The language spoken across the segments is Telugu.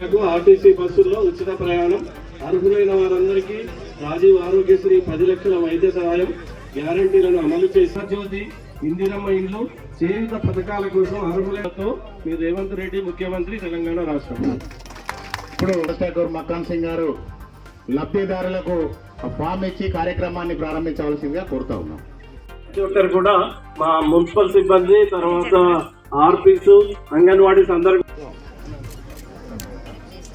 RTC బస్సుల్లో ఉచిత ప్రయాణం. అర్హులైన వారందరికీ రాజీవ్ ఆరోగ్యశ్రీ పది లక్షల వైద్య సహాయం గ్యారంటీలను అమలు చేసిన జ్యోతి ఇందిరమ్మ ఇండ్లు చేయుత పథకాల కోసం అర్హులతో మీ రేవంత్ రెడ్డి ముఖ్యమంత్రి తెలంగాణ రాష్ట్రం. ఇప్పుడు చంద్రశేఖర్ మక్కాన్ సింగ్ గారు లబ్ధిదారులకు ఫామ్ ఇచ్చి కార్యక్రమాన్ని ప్రారంభించవలసిందిగా కోరుతా ఉన్నాం. ప్రతి ఒక్కరు కూడా మా మున్సిపల్ సిబ్బంది తర్వాత ఆర్పీస్ అంగన్వాడీస్ అందరు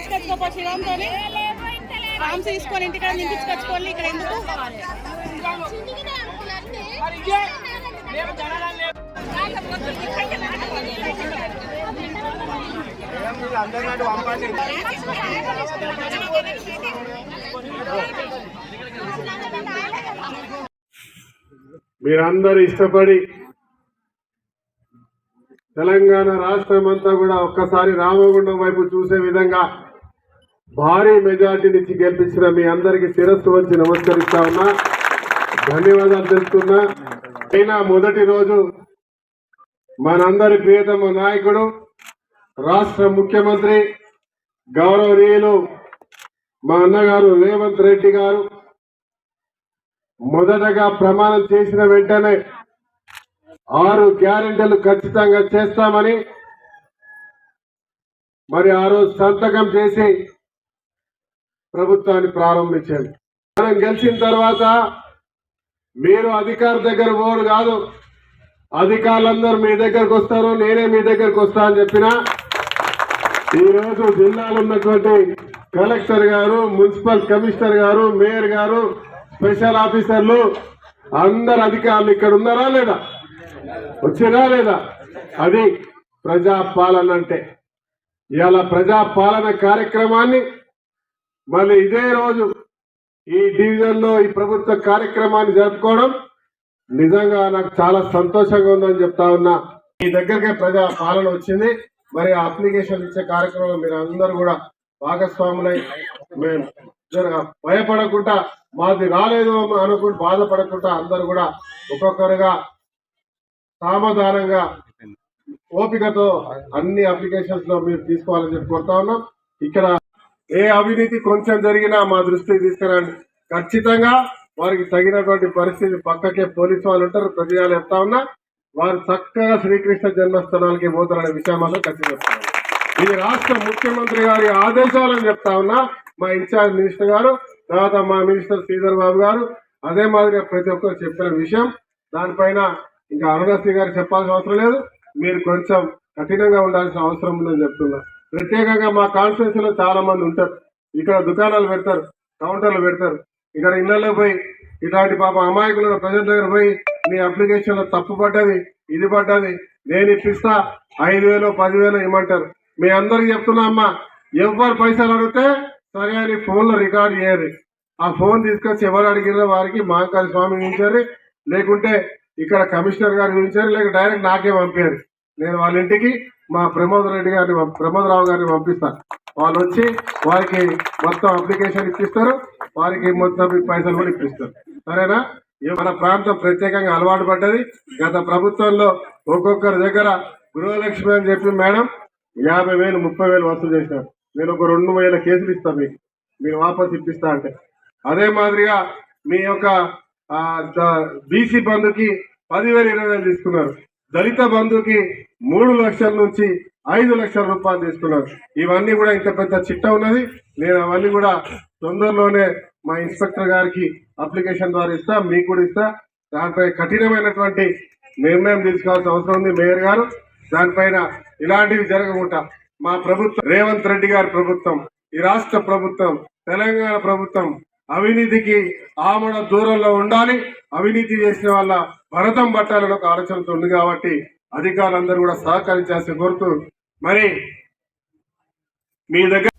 నింపించుకొచ్చుకోపో శ్రీరామ్తో రామ్స్ తీసుకొని ఇంటికాడ నింపించుకొచ్చుకోవాలి. ఇక్కడ ఎందుకు? మీరందరూ ఇష్టపడి తెలంగాణ రాష్ట్రం అంతా కూడా ఒక్కసారి రామగుండం వైపు చూసే విధంగా భారీ మెజార్టీనిచ్చి గెలిపించిన మీ అందరికీ శిరస్సు వచ్చి నమస్కరిస్తా ఉన్నా. ధన్యవాదాలు తెలుపుతున్నా. అయినా మొదటి రోజు మనందరి ప్రియతమ నాయకుడు రాష్ట్ర ముఖ్యమంత్రి గౌరవనీయులు మా అన్నగారు రేవంత్ రెడ్డి గారు మొదటగా ప్రమాణం చేసిన వెంటనే ఆరు గ్యారెంటీలు ఖచ్చితంగా చేస్తామని మరి ఆ రోజు సంతకం చేసి ప్రభుత్వాన్ని ప్రారంభించండి మనం గెలిచిన తర్వాత మీరు అధికార దగ్గర పోరు కాదు. అధికారులందరూ మీ దగ్గరకు వస్తారు నేనే మీ దగ్గరకు వస్తా అని చెప్పిన ఈరోజు జిల్లాలో ఉన్నటువంటి కలెక్టర్ గారు మున్సిపల్ కమిషనర్ గారు మేయర్ గారు స్పెషల్ ఆఫీసర్లు అందరు అధికారులు ఇక్కడ ఉన్నారా లేదా? వచ్చినా లేదా? అది ప్రజాపాలన అంటే. ఇవాళ ప్రజాపాలన కార్యక్రమాన్ని మళ్ళీ ఇదే రోజు ఈ డివిజన్లో ఈ ప్రభుత్వ కార్యక్రమాన్ని జరుపుకోవడం నిజంగా నాకు చాలా సంతోషంగా ఉందని చెప్తా ఉన్నా. మీ దగ్గరకే ప్రజా పాలన వచ్చింది. మరి ఆ అప్లికేషన్ ఇచ్చే కార్యక్రమంలో మీరు అందరూ కూడా భాగస్వాములై మేము భయపడకుండా మాది రాలేదు అనుకుంటూ బాధపడకుండా అందరూ కూడా ఒక్కొక్కరుగా సామధానంగా ఓపికతో అన్ని అప్లికేషన్స్లో మీరు తీసుకోవాలని చెప్పి కోరుతా ఉన్నాం. ఇక్కడ ఏ అవినీతి కొంచెం జరిగినా మా దృష్టికి తీసుకురండి. ఖచ్చితంగా వారికి తగినటువంటి పరిస్థితి పక్కకే పోలీసు వాళ్ళు ఉంటారు ప్రతిదాలు చెప్తా ఉన్నా వారు చక్కగా శ్రీకృష్ణ జన్మస్థానాలకి పోతారనే విషయం మాత్రం ఖచ్చితంగా ఇది రాష్ట్ర ముఖ్యమంత్రి గారి ఆదేశాలను చెప్తా ఉన్నా మా ఇన్ఛార్జ్ మినిస్టర్ గారు తర్వాత మా మినిస్టర్ శ్రీధర్ బాబు గారు అదే మాదిరిగా ప్రతి ఒక్కరు చెప్పిన విషయం. దానిపైన ఇంకా అరుణశ్రీ గారు చెప్పాల్సిన అవసరం లేదు. మీరు కొంచెం కఠినంగా ఉండాల్సిన అవసరం ఉందని చెప్తున్నారు ప్రత్యేకంగా మా కాన్స్టిట్యూన్సీ లో చాలా మంది ఉంటారు. ఇక్కడ దుకాణాలు పెడతారు కౌంటర్లు పెడతారు. ఇక్కడ ఇళ్ళలో పోయి ఇలాంటి పాప అమాయకులు ప్రజల దగ్గర పోయి మీ అప్లికేషన్లో తప్పు పడ్డది ఇది పడ్డది నేను ఇప్పిస్తా ఐదు వేలు పదివేలు ఇమ్మంటారు. మీ అందరికి చెప్తున్నా అమ్మా ఎవరు పైసలు అడిగితే సరే అని ఫోన్లో రికార్డ్ చేయరు ఆ ఫోన్ తీసుకొచ్చి ఎవరు అడిగిన వారికి మహంకాళి స్వామి ఉంచారు లేకుంటే ఇక్కడ కమిషనర్ గారు ఉంచారు లేక డైరెక్ట్ నాకే పంపారు నేను వాళ్ళ ఇంటికి మా ప్రమోద్ రెడ్డి గారిని పంప్- ప్రమోద్ రావు గారిని పంపిస్తాను వాళ్ళు వచ్చి వారికి మొత్తం అప్లికేషన్ ఇప్పిస్తారు. వారికి మొత్తం పైసలు కూడా ఇప్పిస్తారు. సరేనా? మన ప్రాంతం ప్రత్యేకంగా అలవాటు పడ్డది. గత ప్రభుత్వంలో ఒక్కొక్కరి దగ్గర గృహలక్ష్మి అని చెప్పి మేడం యాభై వేలు ముప్పై వేలు వసూలు చేసినారు. నేను ఒక రెండు వేల కేసులు ఇస్తా మీకు. మీరు వాపస్ ఇప్పిస్తా అంటే. అదే మాదిరిగా మీ యొక్క బీసీ బంధుకి పదివేలు ఇరవై వేలు తీసుకున్నారు. దళిత బంధుకి మూడు లక్షల నుంచి ఐదు లక్షల రూపాయలు తీసుకున్నారు. ఇవన్నీ కూడా ఇంత పెద్ద చిట్ట ఉన్నది. నేను అవన్నీ కూడా తొందరలోనే మా ఇన్స్పెక్టర్ గారికి అప్లికేషన్ ద్వారా ఇస్తా మీకు కూడా ఇస్తా. దానిపై కఠినమైనటువంటి నిర్ణయం తీసుకోవాల్సిన అవసరం ఉంది మేయర్ గారు. దానిపైన ఇలాంటివి జరగకుండా మా ప్రభుత్వం రేవంత్ రెడ్డి గారి ప్రభుత్వం ఈ రాష్ట్ర ప్రభుత్వం తెలంగాణ ప్రభుత్వం అవినీతికి ఆమడ దూరంలో ఉండాలి. అవినీతి చేసిన వాళ్ళ భరతం పట్టాలని ఒక ఆలోచనతో ఉంది కాబట్టి అధికారులందరూ కూడా సహకరించాల్సి కోరుతూ మరి మీ దగ్గర